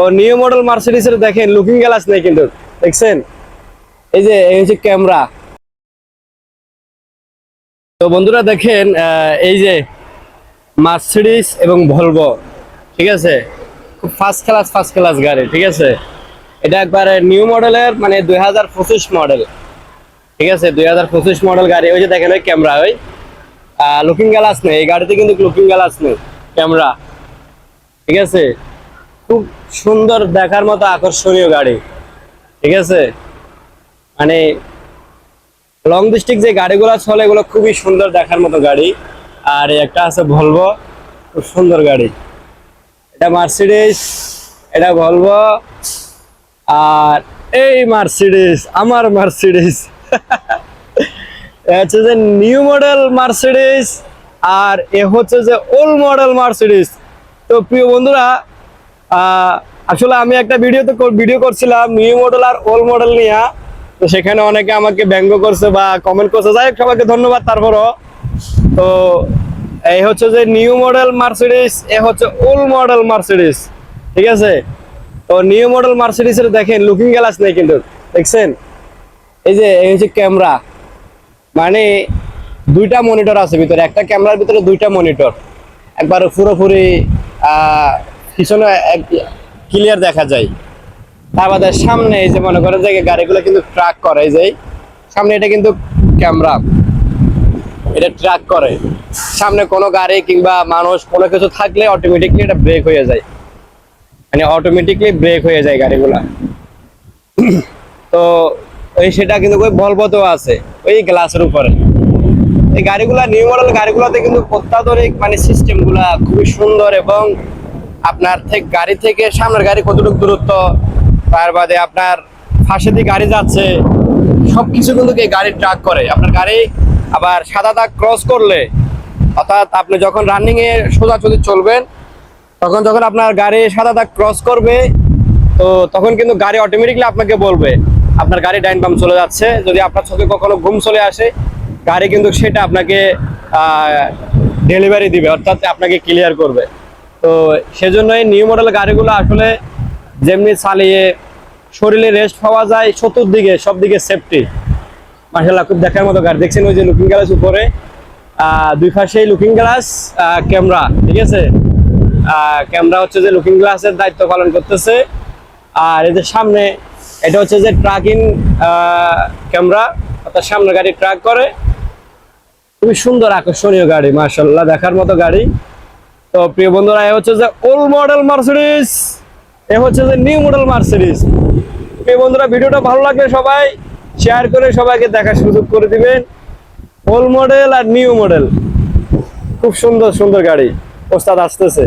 তো new model মার্সিডিসের দেখেন looking glass নেই কিন্তু, দেখছেন? এই যে, এই হচ্ছে ক্যামেরা তো বন্ধুরা দেখেন এই যে মার্সিডিস এবং ভলভো ঠিক আছে? খুব ফার্স্ট ক্লাস ফার্স্ট ক্লাস গাড়ি, ঠিক আছে? এটা একবারে নিউ মডেলের মানে দুই হাজার পঁচিশ মডেল ঠিক আছে? দুই হাজার পঁচিশ মডেল গাড়ি। ওই যে দেখেন, ওই ক্যামেরা ওই। লুকিং গ্লাস নেই। এই গাড়িতে কিন্তু লুকিং গ্লাস নেই ক্যামেরা ঠিক আছে? খুব সুন্দর দেখার মতো আকর্ষণীয় গাড়ি। ঠিক আছে? মানে লং ডিস্ট্রিক্ট যে গাড়িগুলো চলে, এগুলো খুবই সুন্দর দেখার মতো গাড়ি। আর একটা আছে ভলভো খুব সুন্দর গাড়ি। এটা মার্সিডিস এটা ভলভো আর এই মার্সিডিস আমার মার্সিডিস হচ্ছে যে নিউ মডেল মার্সিডিস আর এ হচ্ছে যে ওল্ড মডেল মার্সিডিস তো প্রিয় বন্ধুরা আসলে আমি একটা ভিডিওতে ভিডিও করছিলাম নিউ মডেল আর ওল্ড মডেল নিয়ে। তো সেখানে অনেকে আমাকে ব্যঙ্গ করছে বা কমেন্ট করছে। যাই হোক, সবাইকে ধন্যবাদ তারপরও। তো এই হচ্ছে যে নিউ মডেল মার্সিডিস এ হচ্ছে ওল্ড মডেল মার্সিডিস ঠিক আছে? তো নিউ মডেল মার্সিডিসের দেখেন লুকিং গ্লাস নেই কিন্তু দেখছেন? এই যে এই হচ্ছে ক্যামেরা মানে দুইটা মনিটর আছে ভিতরে। একটা ক্যামেরার ভিতরে দুইটা মনিটর একবার পুরোপুরি পিছনে ক্লিয়ার দেখা যায়। তার বাদে সামনে এই যে মনে করেন যে গাড়িগুলো কিন্তু ট্রাক করে, এই যে সামনে এটা কিন্তু ক্যামেরা এটা ট্রাক করে। সামনে কোনো গাড়ি কিংবা মানুষ কোনো কিছু থাকলে অটোমেটিকলি এটা ব্রেক হয়ে যায়। মানে অটোমেটিকলি ব্রেক হয়ে যায় গাড়িগুলা। তো ওই সেটা কিন্তু ওই বলবতেও আছে, ওই গ্লাসের উপরে। এই গাড়িগুলা নিউ মডেল গাড়িগুলোতে কিন্তু অত্যাধুনিক মানে সিস্টেমগুলা খুবই সুন্দর এবং আপনার থেকে গাড়ি থেকে সামনের গাড়ি কতটুকু দূরত্ব? তার বাদে আপনার ফাঁসে দিয়ে গাড়ি যাচ্ছে, সবকিছু কিন্তু এই গাড়ি ট্রাক করে। আপনার গাড়ি আবার সাদা দাগ ক্রস করলে, অর্থাৎ আপনি যখন রানিং এ সোজাসুজি চলবেন, তখন যখন আপনার গাড়ি সাদা দাগ ক্রস করবে, তো তখন কিন্তু গাড়ি অটোমেটিকলি আপনাকে বলবে, আপনার গাড়ি ডাইন বাম চলে যাচ্ছে। যদি আপনার চোখে কখনো ঘুম চলে আসে, গাড়ি কিন্তু সেটা আপনাকে ডেলিভারি দিবে, অর্থাৎ আপনাকে ক্লিয়ার করবে। তো সেজন্যই নিউ মডেল গাড়িগুলো আসলে যেমনি চালিয়ে শরীরে রেস্ট পাওয়া যায়, চতুর্দিকে সব দিকে সেফটি মার্শাল্লাহ খুব দেখার মতো গাড়ি। দেখছেন ওই যে লুকিং গ্লাস উপরে? দুই পাশেই লুকিং গ্লাস ক্যামেরা ঠিক আছে? ক্যামেরা হচ্ছে যে লুকিং গ্লাসের দায়িত্ব পালন করতেছে। আর এই যে সামনে, এটা হচ্ছে যে ট্রাকিং ক্যামেরা অর্থাৎ সামনে গাড়ি ট্রাক করে। খুবই সুন্দর আকর্ষণীয় গাড়ি মার্শাল্লাহ দেখার মতো গাড়ি। তো প্রিয় বন্ধুরা, এ হচ্ছে যে ওল্ড মডেল মার্সিডিস এ হচ্ছে যে নিউ মডেল মার্সিডিস প্রিয় বন্ধুরা, ভিডিওটা ভালো লাগলে সবাই শেয়ার করে সবাইকে দেখার সুযোগ করে দিবেন। ওল্ড মডেল আর নিউ মডেল খুব সুন্দর সুন্দর গাড়ি। ওস্তাদ আসতেছে।